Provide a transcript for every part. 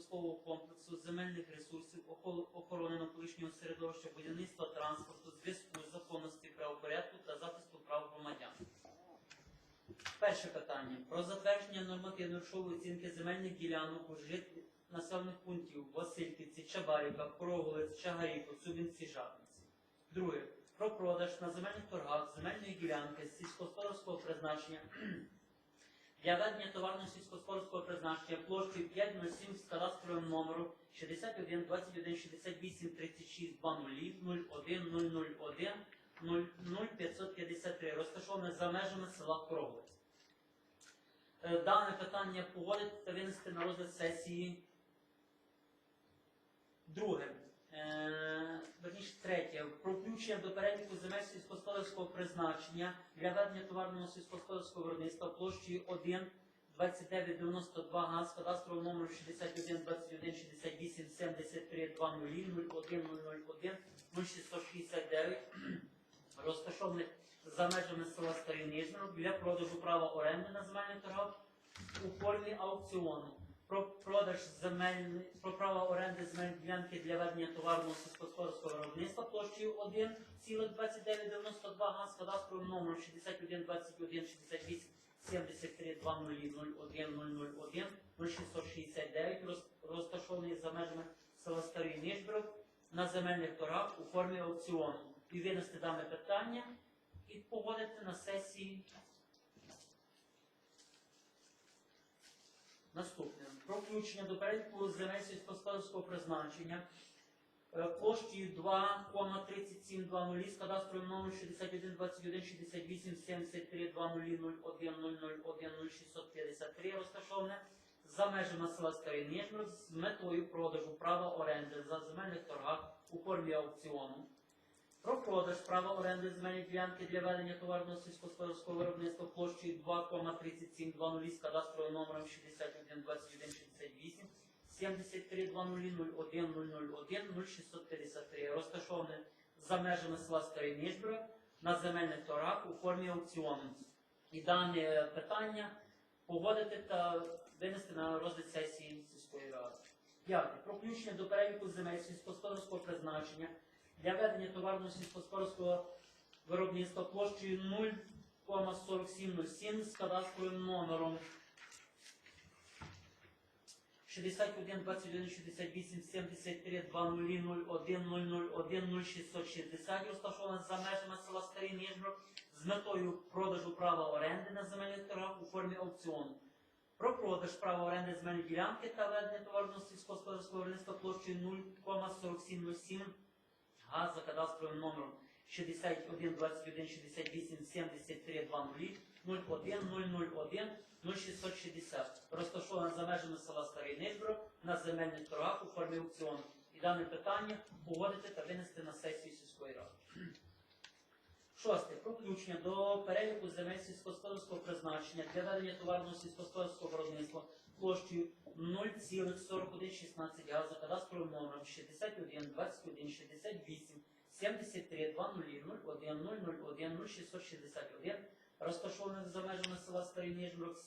промислового комплексу, земельних ресурсів, охорони навколишнього середовища, будівництва транспорту, зв'язку, законності, правопорядку та захисту прав громадян. Перше питання про затвердження нормативно-грошової оцінки земельних ділянок у житлі населених пунктів Васильківці, Чабарівка, Круглець, Чагарі, Коцюбинці, Жабниці. Друге. Про продаж на земельних торгах земельної ділянки сільськогосподарського призначення для ведення товарно сільськогосподарського призначення площею 507 з кадастровим номером 61 21 68 36 20 01 001 00553, розташоване за межами села Круглець. Е, Дане питання погодити та винести на розгляд сесії. Друге. Е, верніше третє. Про включення до переліку земель сільськогосподарського призначення для ведення товарного сільськогосподарського виробництва площею 1 2992 га з кадастровим номером 61 21 68 73 20 01 001 0669 розташованих за межами села Старий Нижнерод для продажу права оренди на земельних торгах у формі аукціону. Про продаж земельних про право оренди земельної ділянки для ведення товарного сільськогосподарського виробництва площею 1,2992 га з кадастровим номером 61 21 68 73 20 01 001 0669 роз- розташований за межами села Старий Нижброд на земельних торгах у формі аукціону і винести дане питання і погодити на сесії Наступне. Про включення до переліку земель сільськогосподарського призначення е, площею 2,3720 з кадастровим номером 61 21 68 73 20 01 001 0653 розташоване за межами села Старий з метою продажу права оренди за земельних торгах у формі аукціону. Про продаж права оренди земельної ділянки для ведення товарного сільськогосподарського виробництва площею 2,3720 з кадастровим номером 61 21 68 73 20 01 001 0653 розташоване за межами села Старий Ніжбро на земельних торгах у формі аукціону. І дане питання погодити та винести на розгляд сесії сільської ради. П'яте. Про включення до переліку земель сільськогосподарського призначення для ведення товарного сільськогосподарського виробництва площею 0,4707 з кадастровим номером 61 21 68 73 20 01 001 0660 розташована за межами села Старий Ніжбро з метою продажу права оренди на земельних торгах у формі аукціону. Про продаж права оренди земельної ділянки та ведення товарного сільськогосподарського виробництва площею 0,4707 га за кадастровим номером 61 21 68 73 00 01 001 0660, розташована за межами села Старий Низбро на земельних торгах у формі аукціону. І дане питання погодити та винести на сесію сільської ради. Шосте. Про включення до переліку земель сільськогосподарського призначення для ведення товарного сільськогосподарського виробництва площею 0,4116 га за кадастровим номером 61 21 68 73 20 01 001 0661 розташованих за межами села Старий Ніжбрук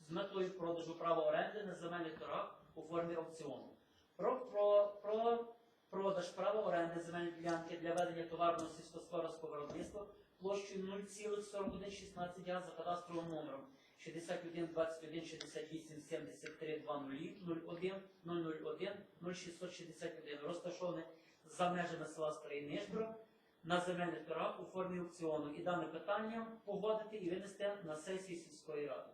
з метою продажу права оренди на земельних торгах у формі аукціону. Про, про, про продаж права оренди земельної ділянки для ведення товарного сільськогосподарського виробництва площею 0,4116 га за кадастровим номером 61 21 68 73 20 01 001 0661 розташований за межами села Старий Нижбро на земельних торгах у формі аукціону. І дане питання погодити і винести на сесію сільської ради.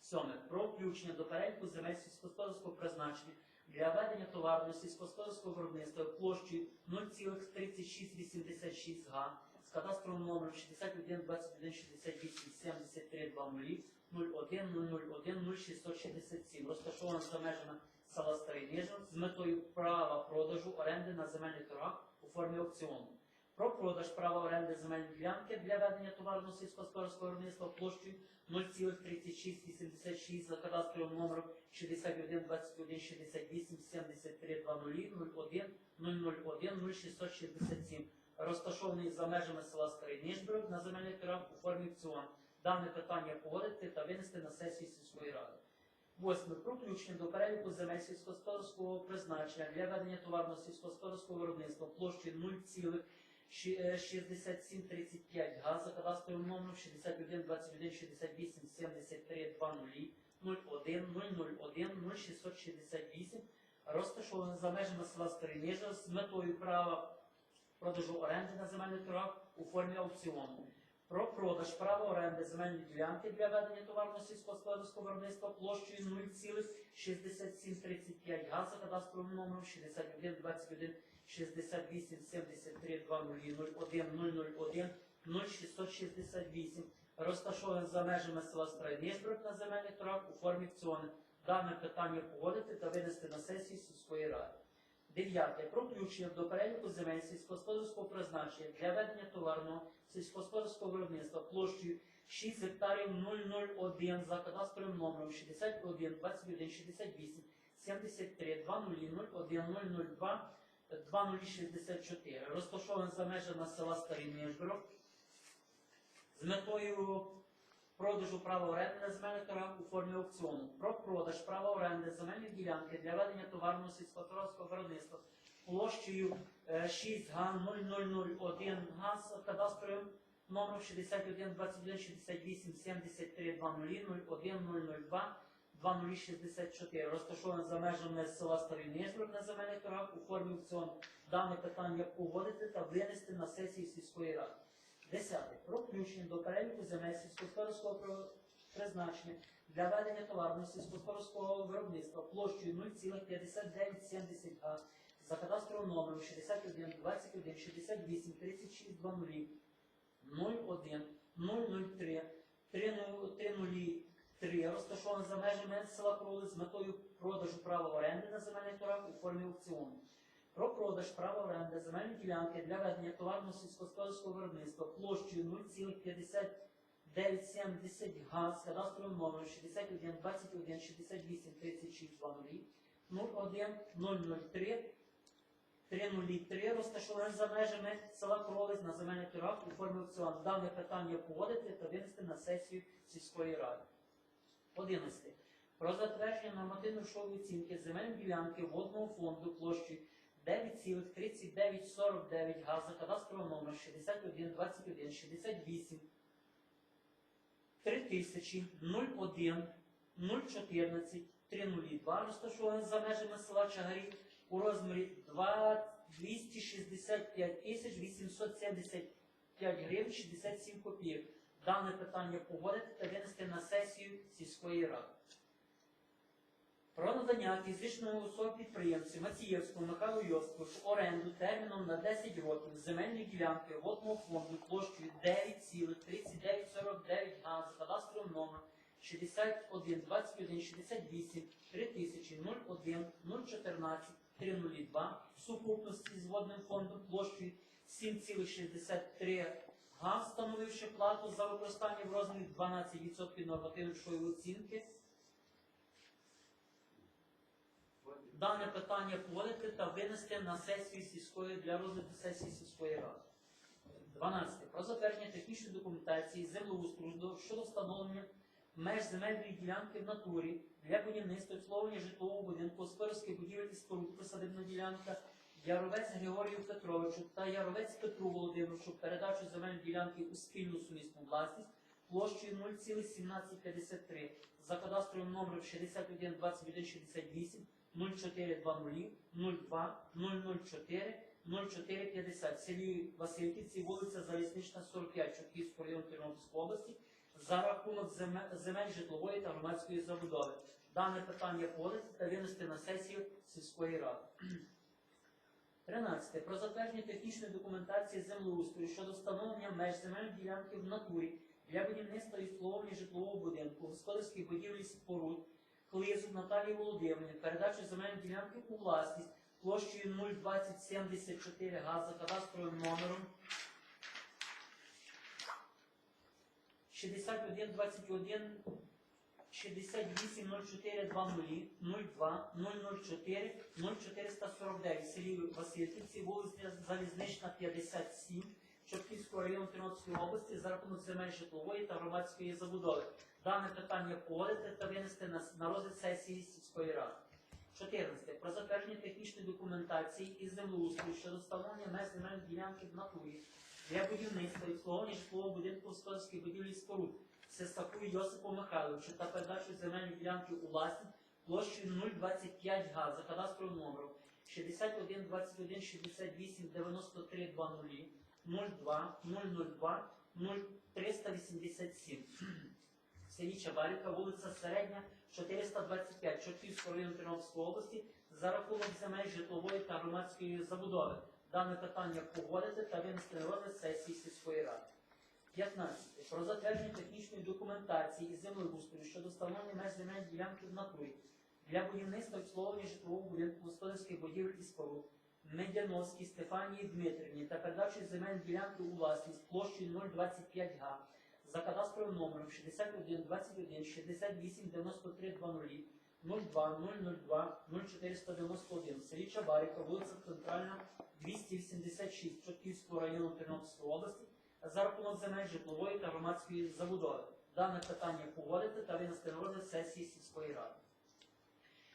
Сьоме. Про включення до переліку земель сільськогосподарського призначення для ведення товарного сільськогосподарського виробництва площею 0,3686 га з кадастровим номером 61 21 68 73 20 01 001 0667 розташована за межами села Старий Ніжин з метою права продажу оренди на земельних торгах у формі аукціону про продаж права оренди земельної ділянки для ведення товарного сільськогосподарського виробництва площею 0,3686 за кадастровим номером 61 21 68 73 0001 001 0667, розташований за межами села Старий Ніжберг на земельних торгах у формі опціон. Дане питання погодити та винести на сесію сільської ради. Восьме. Про включення до переліку земель сільськогосподарського призначення для ведення товарного сільськогосподарського виробництва площею 0,3686 6735 е, газа, кадастровим номером 61 21 68 73 20 01 001 0668 розташований за межами села Стереніжа з метою права продажу оренди на земельних торгах у формі аукціону. Про продаж права оренди земельної ділянки для ведення товарного сільськогосподарського виробництва площею 0,6735 газа кадастровим номером 61 21 68 73 20 01 0668 розташований за межами села Страйнішберг на земельних торгах у формі аукціону. Дане питання погодити та винести на сесію сільської ради. Дев'яте. Про включення до переліку земель сільськогосподарського призначення для ведення товарного сільськогосподарського виробництва площею 6 гектарів 001 за кадастровим номером 61 21 68 73 20 01 002 2064 розташований за межами села Старий Нижбород з метою продажу права оренди на земельних торгах у формі аукціону. Про продаж права оренди земельної ділянки для ведення товарного сільськогосподарського виробництва площею е, 6 га 0001 га з кадастровим номером 61 21 68 73 20 01 002 2064 розташований за межами села Старий Нижбород на земельних торгах у формі аукціону. Дане питання погодити та винести на сесію сільської ради. Десяте. Про включення до переліку земель сільськогосподарського призначення для ведення товарного сільськогосподарського виробництва площею 0,5970 га за кадастровим номером 61 21 68 36 20 01 003 303 розташований за межами села Кроли з метою продажу права оренди на земельних торгах у формі аукціону. Про продаж права оренди земельної ділянки для ведення товарного сільськогосподарського виробництва площею 0,5970 га з кадастровим номером 61 21 68 36 01 003 303 розташований за межами села Кролець на земельних торгах у формі аукціону. Дане питання погодити та винести на сесію сільської ради. 11. Про затвердження нормативно-грошової оцінки земельної ділянки водного фонду площі 9,3949 га за кадастровим номером 61 21 68 3000 01 014 302 розташований за межами села Чагарів у розмірі 2 265 тисяч 875 гривень 67 копійок. Дане питання погодити та винести на сесію сільської ради. Про надання фізичної особи підприємцю Мацієвському Михайлу Йосиповичу оренду терміном на 10 років земельної ділянки водного фонду площею 9,3949 га за кадастровим номером 61 21 68 3000 01 014 302 в сукупності з водним фондом площею 7,63 га, встановивши плату за використання в розмірі 12% нормативної оцінки. Дане питання погодити та винести на сесію сільської для розгляду сесії сільської ради. 12. Про затвердження технічної документації землеустрою до- щодо встановлення меж земельної ділянки в натурі для будівництва обслуговування житлового будинку, господарських будівель і споруд, присадибна ділянка Яровець Григорію Петровичу та Яровець Петру Володимировичу передачу земельної ділянки у спільну сумісну власність площею 0,1753 за кадастровим номером 61 21 68 0420 02 004 0450 селі Васильківці, вулиця Залізнична, 45, Чортківського району Тернопільської області, за рахунок земель, житлової та громадської забудови. Дане питання подати та винести на сесію сільської ради. 13. Про затвердження технічної документації землеустрою щодо встановлення меж земельної ділянки в натурі для будівництва і обслуговування житлового будинку, господарських будівель і споруд, Клизу Наталії Володимирівни, передачу земельної ділянки у власність площею 02074 га за кадастровим номером 6121 680420 02 004 0449 в селі Васильківці, вулиця Залізнична, 57, Чортківського району Тернопільської області за рахунок земель житлової та громадської забудови. Дане питання погодити та винести на, розгляд сесії сільської ради. 14. Про затвердження технічної документації із землеустрою щодо встановлення меж земельної ділянки в натурі для будівництва і обслуговування житлового будинку господарських будівлі і споруд Сестаку Йосипу Михайловичу та передачу земельної ділянки у власність площею 025 га за кадастровим номером 61 21 68 93 20 02 002 0387 в селі Чабарівка, вулиця Середня, 425, Чортківського району Тернопільської області за рахунок земель житлової та громадської забудови. Дане питання погодити та винести розгляд сесії сільської ради. 15. Про затвердження технічної документації із землеустрою щодо встановлення меж земельної ділянки в натурі для будівництва обслуговування житлового будинку господарських будівель і споруд Медяновській Стефанії Дмитрівні та передачі земельної ділянки у власність площею 025 га за кадастровим номером 61 21 68 93 20 02 002 0491 в селі Чабарівка, вулиця Центральна, 286 Чортківського району Тернопільської області за рахунок земель житлової та громадської забудови. Дане питання погодити та винести розгляд сесії сільської ради.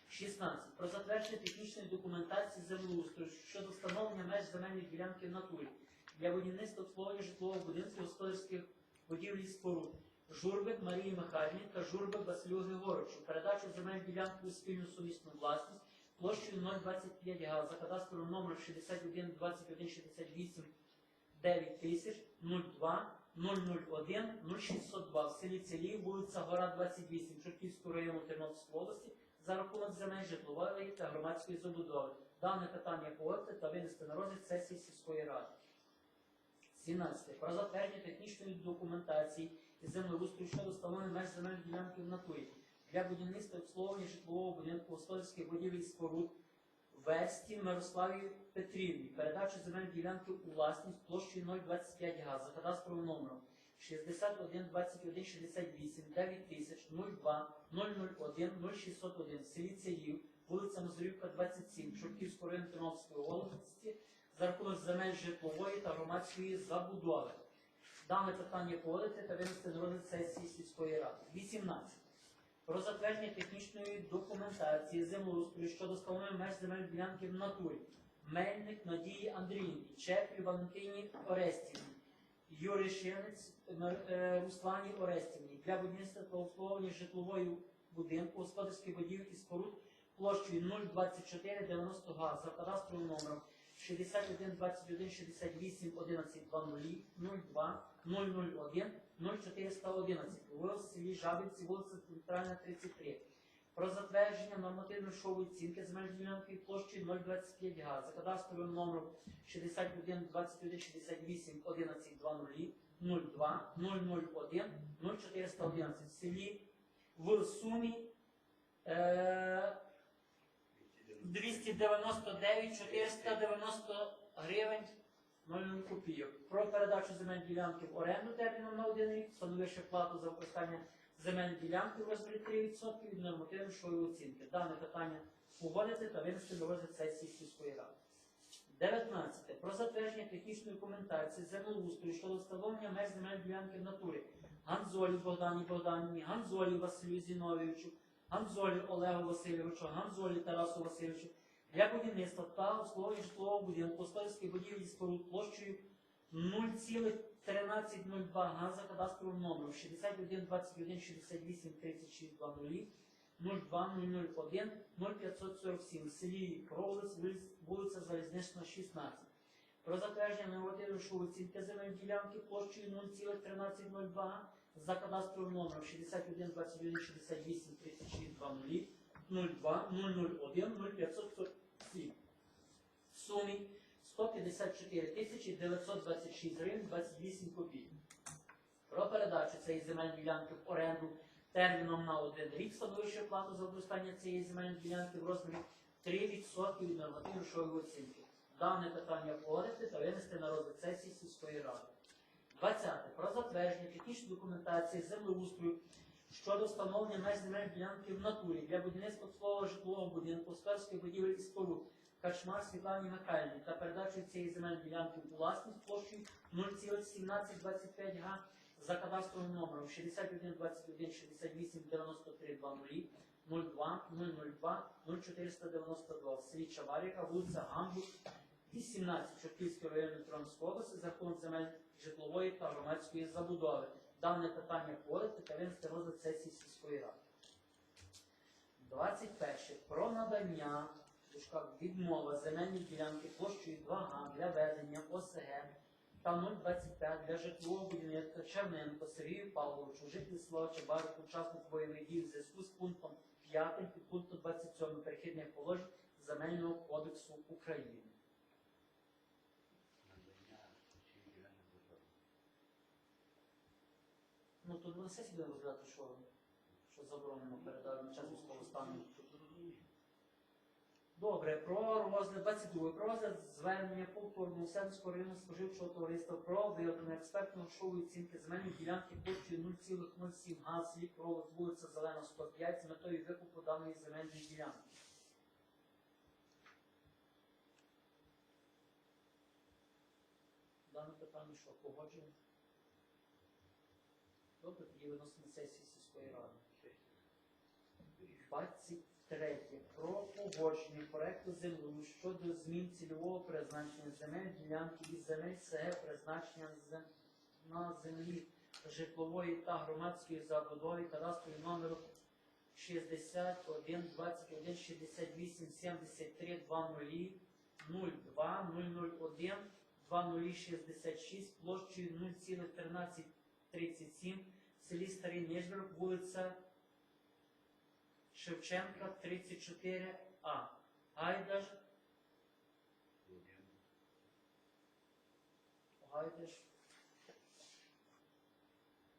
16. Про затвердження технічної документації землеустрою щодо встановлення меж земельної ділянки в натурі для будівництва обслуговування житлового будинку господарських будівлі і споруд Журбик Марії Михайлівні та Журбик Василю Григоровичу. Передачу земельної ділянки у спільну сумісну власність площею 025 га за кадастровим номером 61 21 68 9 тисяч 02 001 0602 в селі Целів, вулиця Гора 28 Чортківського району Тернопільської області за рахунок земель житлової та громадської забудови. Дане питання погодити та винести на розгляд сесії сільської ради. 17. Про затвердження технічної документації із землеустрою щодо встановлення меж земельної ділянки в натурі для будівництва обслуговування житлового будинку господарських будівель і споруд Весті Мирославі Петрівні. Передачу земельної ділянки у власність площею 025 га за кадастровим номером 61 21 68 9 тисяч 02 001 0601 в селі Цеїв, вулиця Мазурівка, 27, Чортківського району Тернопільської області за рахунок земель житлової та громадської забудови. Дане питання погодити та винести на розгляд сесії сільської ради. 18. Про затвердження технічної документації землеустрою щодо встановлення меж земельної ділянки в натурі. Мельник Надії Андріївні, Чеплі Валентині Орестівні, Юришинець е, Руслані Орестівні для будівництва та обслуговування житлової будинку, господарських будівель і споруд площею 024 90 га за кадастровим номером 61 21 68 11 20 02 001 0411 в селі Жабівці, вулиця Центральна 33. Про затвердження нормативно-шової оцінки земельної ділянки площею 025 га. За кадастровим номером 61 21 68 11 20 02 001 0411 в селі в сумі е, 299 490 гривень 0 копійок. Про передачу земельної ділянки в оренду терміном на один рік, встановивши плату за використання земельної ділянки в розмірі 3% від нормативно-шової оцінки. Дане питання погодити та винести до розгляд сесії сільської ради. 19. Про затвердження технічної документації землеустрою щодо встановлення меж земельної ділянки в натурі Ганзолі Богдані Богданівні, Ганзолі Василю Зіновійовичу, Ганзолі Олегу Васильовичу, Ганзолі Тарасу Васильовичу для будівництва та обслуговування житлового будинку господарських будівлі споруд площею 0,1302 га за кадастровим номером 61 21 68 36 20 02 001 0547 в селі Кровлиць, вулиця Залізнична, 16. Про затвердження нормативної оцінки земельної ділянки площею 0,1302 за кадастровим номером 61 21 68 36 20 02 001 0547 в сумі 154 тисячі 926 гривень 28 копійок. Про передачу цієї земельної ділянки в оренду терміном на один рік, встановивши плату за використання цієї земельної ділянки в розмірі 3% від нормативно-грошової оцінки. Дане питання погодити та винести на розгляд сесії сільської ради. 20. Про затвердження технічної документації землеустрою щодо встановлення меж земельної ділянки в натурі для будівництва обслуговування житлового будинку, господарських будівель і споруд Качмар Світлані Михайлівні та передачу цієї земельної ділянки у власність площею 0,1725 га за кадастровим номером 61 21 68 93 20 02 002 0492 в селі Чаваріка, вулиця Гамбур, 18 Чортківської районної Тромської області за земель житлової та громадської забудови. Дане питання погодити та винести розгляд сесії сільської ради. 21. Про надання відмова земельної ділянки площею 2 га для ведення ОСГ та 025 для житлового будівництва Черненко Сергію Павловичу, жителі села Чебарик, учасник бойових дій в зв'язку з пунктом 5 під пунктом 27 перехідних положень Земельного кодексу України. Ну тут на сесії будемо розглядати, що, що заборонено передати на час військового стану. Добре, про розгляд 22. Про розгляд звернення повторного Сенського районного споживчого товариства про виготовлення експертної грошової оцінки земельної ділянки площею 0,07 га в селі Кролик, вулиця Зелена, 105 з метою викупу даної земельної ділянки. Дане питання що, погоджуємо? Виносимо на сесії сільської ради. 23. Про погодження проекту землі щодо змін цільового призначення земель ділянки із земель СГ призначення зем- на землі житлової та громадської забудови кадастровий номер 61 21 68 73 20 02 001 2066 площею 0,1337 в селі Старий Нижберг, вулиця Шевченка, 34А. Гайдаш, Гайдаш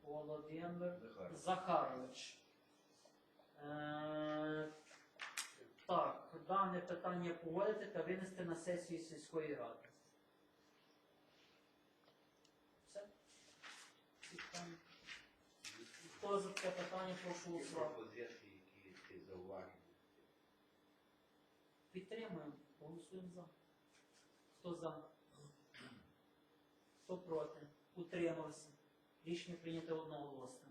Володимир Захар. Захарович. Е, так, дане питання погодити та винести на сесію сільської ради. Хто за це питання, прошу Є голосувати. пропозиції, які ти зауваження. Підтримуємо, голосуємо за. Хто за? Хто проти? Утримався. Рішення прийнято одноголосно.